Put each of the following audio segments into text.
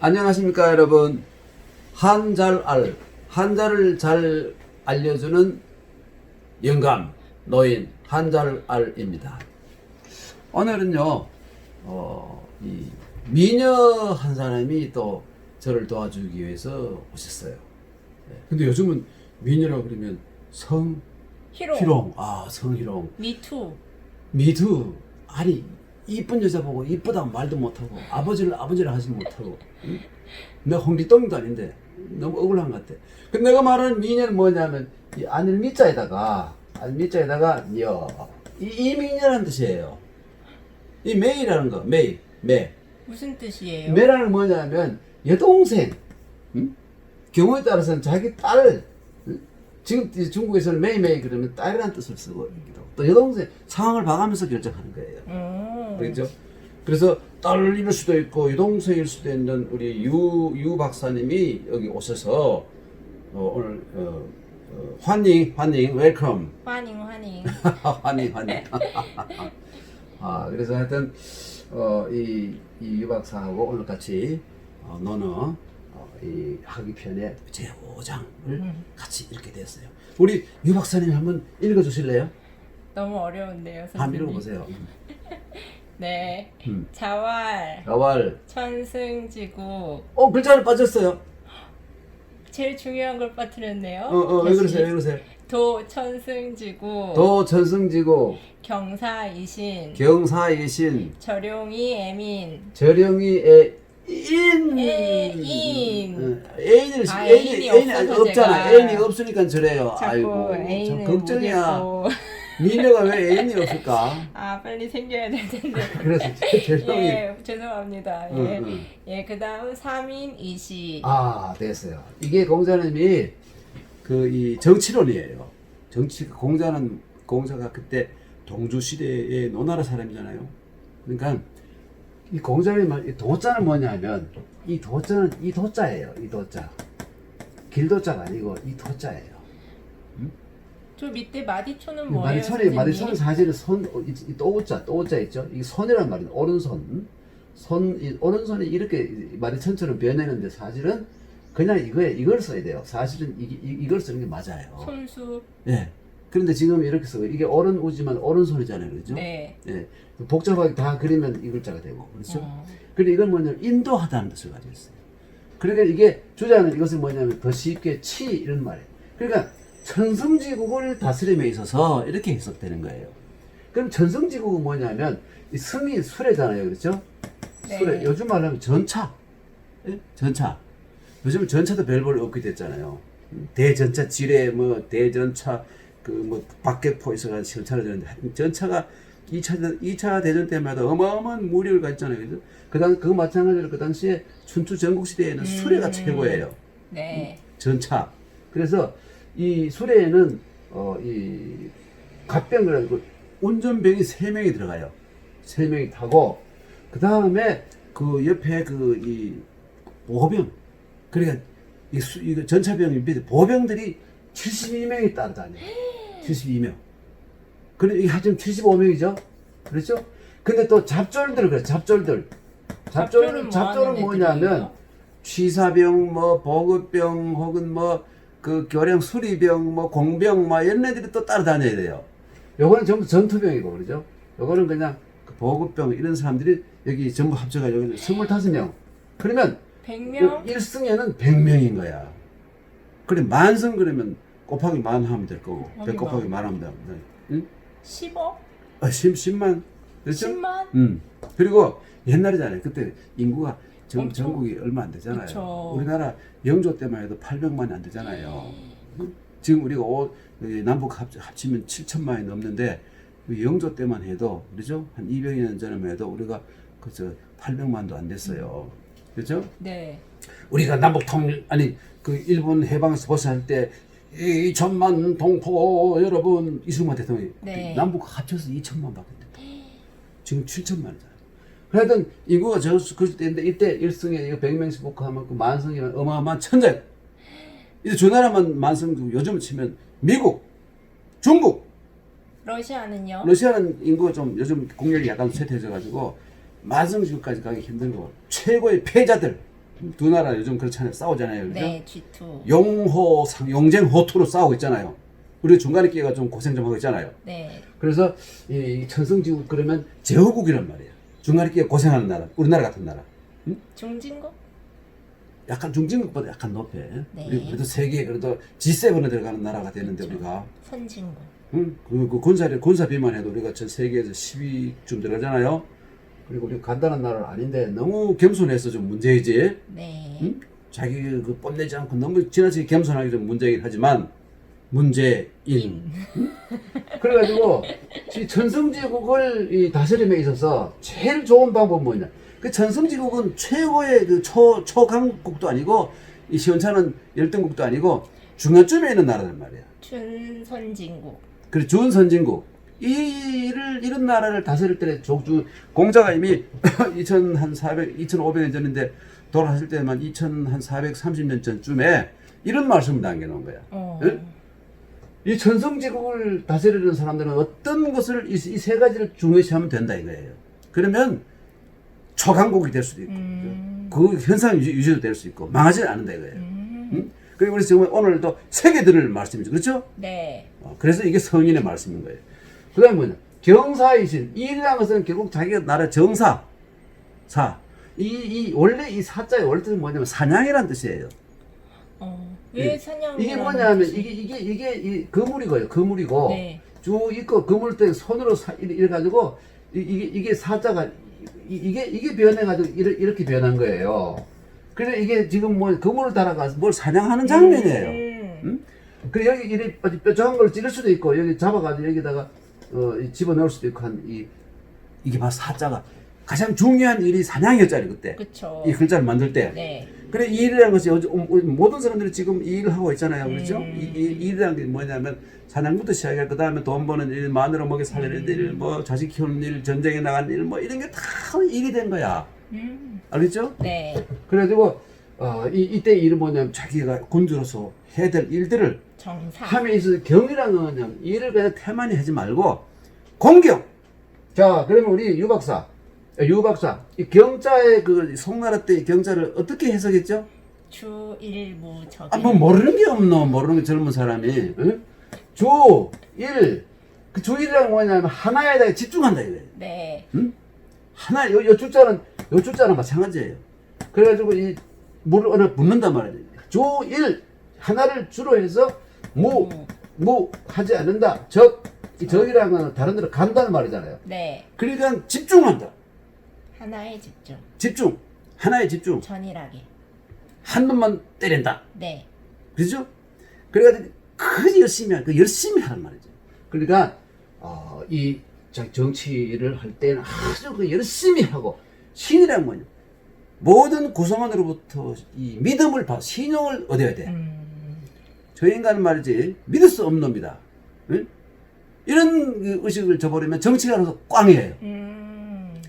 안녕하십니까 여러분 한잘알 한자를 잘 알려주는 영감 노인 한잘알입니다 오늘은요 어, 이 미녀 한 사람이 또 저를 도와주기 위해서 오셨어요 네. 근데 요즘은 미녀라고 그러면 성 희롱 히로. 아 성희롱 미투. 미투 아니 이쁜 여자 보고 이쁘다 말도 못하고 아버지를 아버지를 하지 못하고 응? 내가 홍기똥도 아닌데 너무 억울한 것 같아. 근데 내가 말하는 미녀는 뭐냐면 이 안을 미자에다가 안 미자에다가 여. 이, 이 미녀라는 뜻이에요. 이 메이라는 거 메이 매 무슨 뜻이에요? 매라는 건 뭐냐면 여동생 응? 경우에 따라서는 자기 딸 응? 지금 이 중국에서는 메이메이 그러면 딸이라는 뜻을 쓰고 있기도 하고 또 여동생 상황을 봐가면서 결정하는 거예요. 음. 그렇죠? 그래서 딸일 수도 있고 여동생일 수도 있는 우리 유, 유 박사님이 여기 오셔서 어, 오늘 어, 어, 환영 환영 웰컴 환영 환영. 환영 환영 아 그래서 하여튼 어, 이, 이 유 박사하고 오늘 같이 어, 노너 어, 이 학위편의 제 5장을 음. 같이 읽게 됐어요. 우리 유 박사님 한번 읽어주실래요? 너무 어려운데요, 선생님. 한번 읽어보세요. 네. 음. 자왈, 자왈 천승지구. 어 글자를 빠졌어요. 제일 중요한 걸 빠뜨렸네요. 어, 어, 왜 다시. 그러세요? 왜 그러세요? 도 천승지구. 도 천승지고 경사이신. 경사이신 절용이 애민. 저령이 애 인 애인. 어, 애인을 아, 애인이 애인이 없어서 없잖아 제가 애인이 없으니까 저래요 자꾸 아이고 참 애인을 걱정이야 못 읽고. 미녀가 왜 애인이 없을까 아, 빨리 생겨야 될 텐데. 그래서 죄송히 예, 죄송합니다. 응, 예. 응. 예, 그 다음 3인 이시. 아 됐어요 이게 공자님이 그 이 정치론이에요 정치 공자는 공자가 그때 동주 시대의 노나라 사람이잖아요 그러니까 이 공자님 말- 이 도자는 뭐냐면 이 도자는 이 도자예요 이 도자 길도자가 아니고 이 도자예요 저 밑에 마디초는 뭐예요? 마디손이 선생님? 마디손은 사실은 손 어, 이- 이 또자 있죠 이게 손이란 말이에요 오른손 손 이, 오른손이 이렇게 이- 마디천처럼 변했는데 사실은 그냥 이거에 이걸 써야 돼요 사실은 이, 이, 이걸 쓰는 게 맞아요 손수. 예 그런데 지금 이렇게 쓰고 이게 오른 우지만 오른손이잖아요 그렇죠 네. 예 복잡하게 다 그리면 이 글자가 되고 그렇죠 어. 그리고 이건 뭐냐면 인도하다는 뜻을 가지고 있어요. 그러니까 이게 주자는 이것을 뭐냐면 더 쉽게 치 이런 말이에요. 그러니까 천성지국을 다스림에 있어서 이렇게 해석되는 거예요. 그럼 천성지국은 뭐냐면 이 성이 수레잖아요, 그렇죠? 네. 수레. 요즘 말하면 전차, 예? 전차. 요즘 전차도 별볼 없게 됐잖아요. 음, 대전차 지뢰 뭐 대전차 그 뭐 박격포 있어가지고 전차를 되는데 전차가 2차, 2차 대전 때마다 어마어마한 무리를 갔잖아요. 그죠? 그 당, 그 마찬가지로 그 당시에 춘추 전국시대에는 수레가 음. 최고예요. 네. 전차. 그래서 이 수레에는, 어, 이, 갓병 그래가지고 운전병이 세 명이 들어가요. 세 명이 타고, 그 다음에 그 옆에 그, 이, 보병. 그러니까, 이 수, 이거 전차병이 밑에 보병들이 72명이 따라다녀요. 72명. 그래, 이게 하여튼 75명이죠? 그렇죠? 근데 또 잡졸들, 그래, 잡졸들. 잡졸은, 잡졸은 뭐 잡졸은 뭐냐면? 취사병, 뭐, 보급병, 혹은 뭐, 그 교량 수리병, 뭐, 공병, 뭐, 이런 애들이 또 따라다녀야 돼요. 요거는 전부 전투병이고, 그러죠? 요거는 그냥 그 보급병, 이런 사람들이 여기 전부 합쳐가지고 여기 25명. 그러면 100명? 1승에는 100명인 거야. 그래, 만승 그러면 곱하기 만 하면 될 거고, 곱하기 100 곱하기 만. 만 하면 돼. 응? 10억? 아, 10, 10만. 그렇죠? 10만? 음. 그리고 옛날이잖아요. 그때 인구가 전, 엄청- 전국이 얼마 안 되잖아요. 그쵸. 우리나라 영조 때만 해도 800만이 안 되잖아요. 음? 지금 우리가 오, 이 남북 합, 합치면 7천만이 넘는데 그 영조 때만 해도 그렇죠? 한 200년 전에만 해도 우리가 그저 800만도 안 됐어요. 그렇죠? 네. 우리가 남북 통일 아니 그 일본 해방에서 벗어날 때 2천만 동포 여러분 이승만 대통령이 네. 남북 합쳐서 2천만 밖에 안 됐다. 지금 7천만이잖아요. 그러던 인구가 저 그럴 때인데 이때 1승에 이거 100명씩 복하면 그 만성이면 어마어마한 천재. 이제 저 나라만 만성 요즘 치면 미국, 중국, 러시아는요? 러시아는 인구가 좀 요즘 공격이 약간 쇠퇴해져 가지고 만성 지구까지 가기 힘든 거 최고의 패자들 두 나라 요즘 그렇잖아요. 싸우잖아요. 그죠? 네, G2. 용호, 상, 용쟁, 호투로 싸우고 있잖아요. 우리 중간에 끼가 좀 고생 좀 하고 있잖아요. 네. 그래서 이 천성지국 그러면 제후국이란 말이에요. 중간에 고생하는 나라, 우리나라 같은 나라. 중진국? 약간 중진국보다 약간 높아. 네. 우리 그래도 세계 그래도 G7에 들어가는 나라가 되는데 그렇죠. 우리가 선진국. 응? 그, 그 군사를 군사 비만 해도 우리가 전 세계에서 10위쯤 들어가잖아요. 그리고 우리 간단한 나라는 아닌데 너무 겸손해서 좀 문제이지. 네. 응? 자기 그 뽐내지 않고 너무 지나치게 겸손하게 좀 문제이긴 하지만 문제인. 응? 그래가지고 이 천성지국을 이 다스림에 있어서 제일 좋은 방법은 뭐냐? 그 천성지국은 최고의 그 초, 초강국도 아니고 이 시원찮은 열등국도 아니고 중간쯤에 있는 나라란 말이야. 준선진국. 그래 좋은 선진국 이를 이런 나라를 다스릴 때 조주 공자가 이미 2,400 2,500년 전인데 돌아가실 때만 2,430년 전쯤에 이런 말씀을 남겨놓은 거야. 어. 응? 이 천성지국을 다스리는 사람들은 어떤 것을 이 세 가지를 중요시하면 된다 이거예요. 그러면 초강국이 될 수도 있고 음. 그 현상 유지, 유지도 될 수 있고 망하지 않는다 이거예요. 음. 응? 그리고 우리 지금 오늘도 세계 들을 말씀이죠, 그렇죠? 네. 어, 그래서 이게 성인의 말씀인 거예요. 그 다음에 뭐냐. 경사이신. 이라는 것은 결국 자기가 나라 정사. 사. 이, 이, 원래 이 사자의 원래 뜻은 뭐냐면 사냥이란 뜻이에요. 어. 왜 사냥? 이게 뭐냐면 이게, 이게, 이게 이 거물이고요. 거물이고. 네. 쭉 있고 거물 때 손으로 사, 이래, 가지고 이, 이게, 이게 사자가 이, 이게, 이게 변해 가지고 이렇게, 이렇게 변한 거예요. 그래서 이게 지금 뭐 거물을 달아가서 뭘 사냥하는 장면이에요. 음. 응? 그래 여기 이리 어디 뾰족한 걸 찌를 수도 있고 여기 잡아가지고 여기다가 어, 이 집어 넣을 수도 있고 한 이 이게 봐 사자가 가장 중요한 일이 사냥이었잖아요 그때 그쵸. 이 글자를 만들 때 네. 그래 이 일이라는 것이 모든 사람들이 지금 이 일을 하고 있잖아요 그렇죠 음. 이, 이, 이 일이라는 게 뭐냐면 사냥부터 시작해 그 다음에 돈 버는 일 마누라 먹여 살리는 음. 일뭐 자식 키우는 일 전쟁에 나가는 일 뭐 이런 게 다 일이 된 거야 음. 알겠죠 네. 그래가지고 어, 이, 이때 일은 뭐냐면 자기가 군주로서 해야 될 일들을 정사. 함에 있어서 경이라는 건 뭐냐면 일을 그냥 태만히 하지 말고 공경. 자, 그러면 우리 유 박사, 유 박사, 이 경자의 그 송나라 때 경자를 어떻게 해석했죠? 주일무 적인. 아, 뭐 모르는 게 없노, 모르는 게 젊은 사람이. 응? 주, 일, 그 주일이란 뭐냐면 하나에다 집중한다 이거예요. 네. 응? 하나, 요, 요 주자는, 요 주자는 마찬가지예요. 그래가지고 이 물을 어느 붓는단 말이에요. 주, 일, 하나를 주로 해서 무, 음. 무 하지 않는다. 적, 이 적이라는 건 다른 데로 간다는 말이잖아요. 네. 그러니까 집중한다. 하나에 집중. 집중. 하나에 집중. 전일하게. 한 놈만 때린다. 네. 그죠? 그래가지고 그 열심히 하, 그 열심히 하란 말이죠. 그러니까 어, 이 자- 정치를 할 때는 아주 그 열심히 하고 신이란 뭐냐? 모든 구성원으로부터 이 믿음을 받, 신용을 얻어야 돼. 음. 저 인간은 말이지 믿을 수 없는 놈이다. 응? 이런 그 의식을 저버리면 정치가로서 꽝이에요. 음.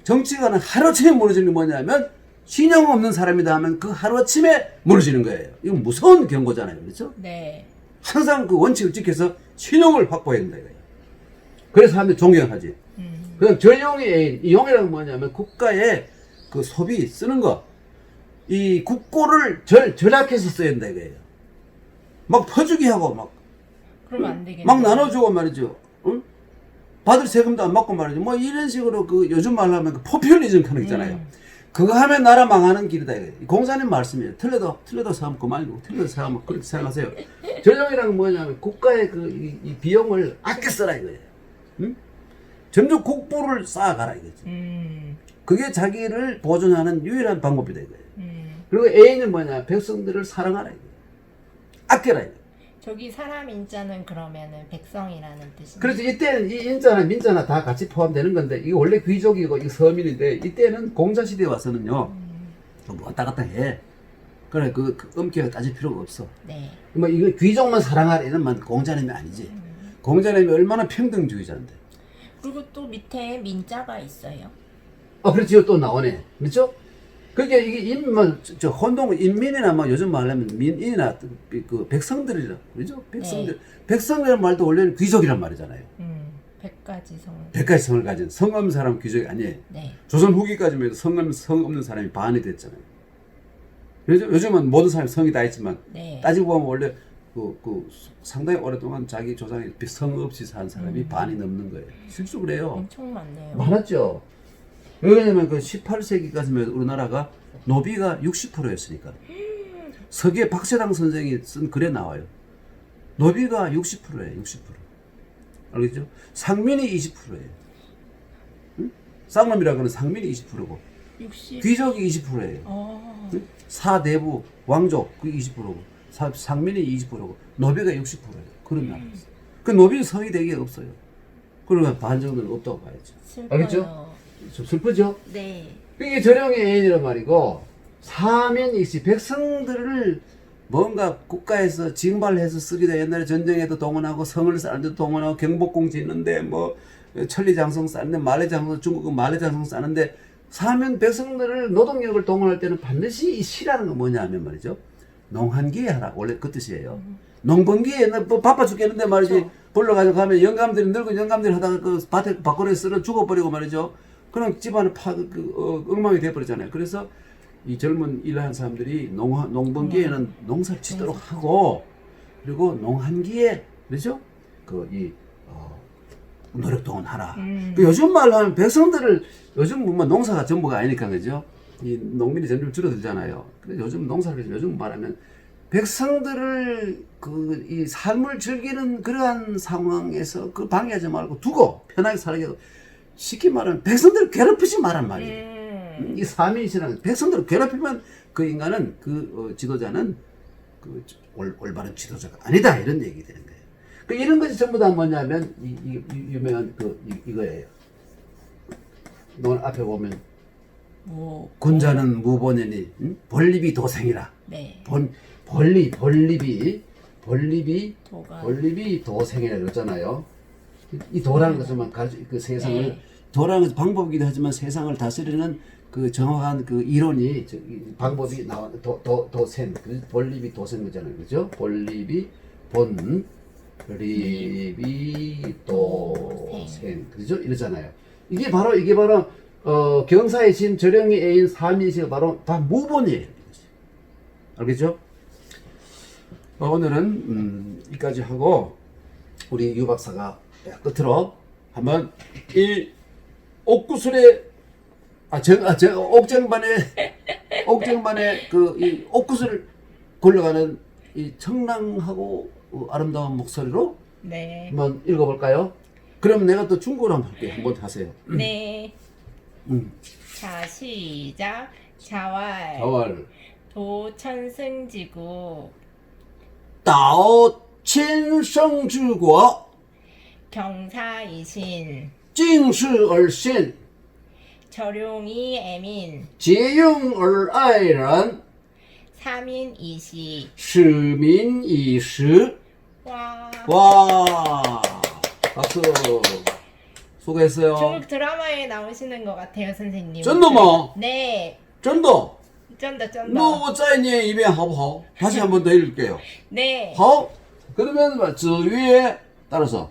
정치가는 하루아침에 무너지는 게 뭐냐면 신용 없는 사람이다 하면 그 하루아침에 무너지는 거예요. 이건 무서운 경고잖아요. 그렇죠? 네. 항상 그 원칙을 지켜서 신용을 확보해야 된다 이거예요. 그래서 사람들이 존경하지. 음. 그 다음 전용의 애인. 이 용이라는 건 뭐냐면 국가의 그 소비, 쓰는 거. 이 국고를 절, 절약해서 써야 된다 이거예요. 막 퍼주기 하고 막, 그러면 안 되겠네. 막 나눠주고 말이죠. 응? 받을 세금도 안 받고 말이죠. 뭐 이런 식으로 그 요즘 말로 하면 그 포퓰리즘 거 있잖아요. 음. 그거 하면 나라 망하는 길이다. 공사님 말씀이에요. 틀려도, 틀려도 생각하면 그만이고, 틀려도 생각하면 그렇게 생각하세요. 건 뭐냐면 국가의 그, 이, 이 비용을 아껴 써라 이거예요. 응? 점점 국부를 쌓아가라 이거지. 음. 그게 자기를 보존하는 유일한 방법이다 이거예요. 음. 그리고 A는 뭐냐? 백성들을 사랑하라 이거예요. 아껴라 이거예요. 저기 사람 인자는 그러면은 백성이라는 뜻인데. 그래서 이때는 이 인자나 민자나 다 같이 포함되는 건데 이게 원래 귀족이고 이 서민인데 이때는 공자 시대에 와서는요 음. 좀 왔다 갔다 해. 그래 그, 그 엄격하게 따질 필요가 없어. 네. 뭐 이거 귀족만 말 공자님이 아니지. 음. 공자님이 얼마나 평등주의자인데. 그리고 또 밑에 민자가 있어요. 아 그렇지요 또 나오네. 그렇죠? 그게 이게 인만 저 혼동 인민이나 뭐 요즘 말하면 민인이나 그 백성들이라 그죠? 백성들 백성이라는 말도 원래는 귀족이란 말이잖아요. 음. 백가지 성. 백가지 성을 가진 성 없는 사람 귀족이 아니에요. 네. 조선 후기까지만 해도 성 없는 성 없는 사람이 반이 됐잖아요. 그래서 요즘은 모든 사람이 성이 다 있지만 네. 따지고 보면 원래 그, 그 상당히 오랫동안 자기 조상이 성 없이 산 사람이 음. 반이 넘는 거예요. 실수 그래요. 엄청 많네요. 많았죠. 왜냐면 그 18세기까지면 우리나라가 노비가 60%였으니까. 서기의 박세당 선생이 쓴 글에 나와요. 노비가 60%예요. 60%. 알겠죠? 상민이 20%예요. 응? 쌍놈이라고는 상민이 20%고 60. 귀족이 20%예요. 어. 사대부 왕족 그게 20%고 사, 상민이 20%고 노비가 60%예요. 그런 나라였어요. 그 노비는 성이 되게 없어요. 그러면 반 정도는 없다고 봐야죠. 슬퍼요. 알겠죠? 좀 슬프죠? 네. 이게 저령의 애인이란 말이고 사면이시 백성들을 뭔가 국가에서 징발해서 쓰기도 옛날에 전쟁에도 동원하고 성을 쌓는데 동원하고 경복궁 짓는데 뭐 천리장성 쌓는데 만리장성 중국은 만리장성 쌓는데 사면 백성들을 노동력을 동원할 때는 반드시 이 시라는 건 뭐냐면 말이죠 농한기에 하라 원래 그 뜻이에요 농번기에 나뭐 바빠 죽겠는데 말이지 그렇죠. 불러가지고 가면 영감들이 늙은 영감들이 하다가 그 밭에 밖으로 쓸어 죽어버리고 말이죠 그럼 집안은 파, 그, 어, 엉망이 돼버리잖아요. 그래서 이 젊은 일하는 사람들이 농, 농번기에는 농사를 짓도록 하고, 그리고 농한기에, 그렇죠? 그, 이, 어, 노력동원 하라. 음. 그 요즘 말로 하면 백성들을, 요즘 뭐 농사가 전부가 아니니까, 그죠? 이 농민이 점점 줄어들잖아요. 근데 요즘 농사를, 요즘 말하면 백성들을 그, 이 삶을 즐기는 그러한 상황에서 그 방해하지 말고 두고 편하게 살게 쉽게 말하면 백성들을 괴롭히지 말란 말이에요. 음. 이 사민이시라는 백성들을 괴롭히면 그 인간은 그 어, 지도자는 그 올, 올바른 지도자가 아니다 이런 얘기 되는 거예요. 그 이런 것이 전부 다 뭐냐면 이, 이, 이 유명한 그 이, 거예요 너 앞에 보면 뭐. 군자는 무본연이 응? 본립이 도생이라. 네. 본 본리 본립이 본립이 도가. 본립이 도생이라 그랬잖아요. 이- 이 도라는 것은 가지 그 세상을 네. 도라는 것은 방법이기도 하지만 세상을 다스리는 그 정확한 그 이론이 방법이 나와 도도 도생 그 본립이 도생 거잖아요, 그죠? 본립이 본 립이 도생 그죠? 이러잖아요. 이게 바로 이게 바로 어, 경사의 신 저령의 애인 사민씨가 바로 다 무본이에요. 알겠죠? 어, 오늘은 음, 여기까지 하고 우리 유 박사가 끝으로 한번 이 옥구슬의 아정 아, 저, 옥정반의 옥정반의 그 이 옥구슬 굴러가는 이 청량하고 어, 아름다운 목소리로 네. 한번 읽어볼까요? 그럼 내가 또 중국어로 한번 할게요. 한번 하세요. 네. 음. 자, 시작. 자왈. 자월 도천승지구. 道千生之国 경사이신. 敬事而信 절용이 애민. 节用而爱人 삼인이시. 使民以食 와. 와 박수 수고했어요 중국 드라마에 나오시는 것 같아요, 선생님. 真的吗 네. 真的 쩐다, 쩐다. 那我再念一遍好不好 다시 한 번 더 읽을게요 네. 好 그러면 子曰 따라서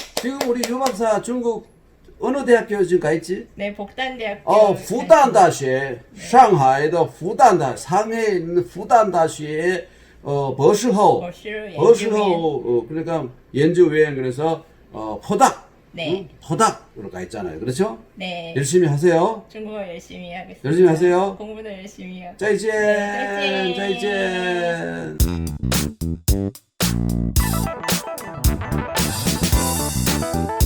지금 우리 유망사 중국 어느 대학교 지금 가 있지? 네, 복단대학교. 어, 부단다시, 상하이의 부단다, 상해 있는 부단다시 어, 버스호, 버스호, 어, 그러니까 연주위원 그래서 어, 포닥, 네. 응? 포닥으로 가 있잖아요, 그렇죠? 네. 열심히 하세요. 중국어 열심히 하겠습니다. 열심히 하세요. 공부도 열심히 하고. 자 이제, 네, 자 이제.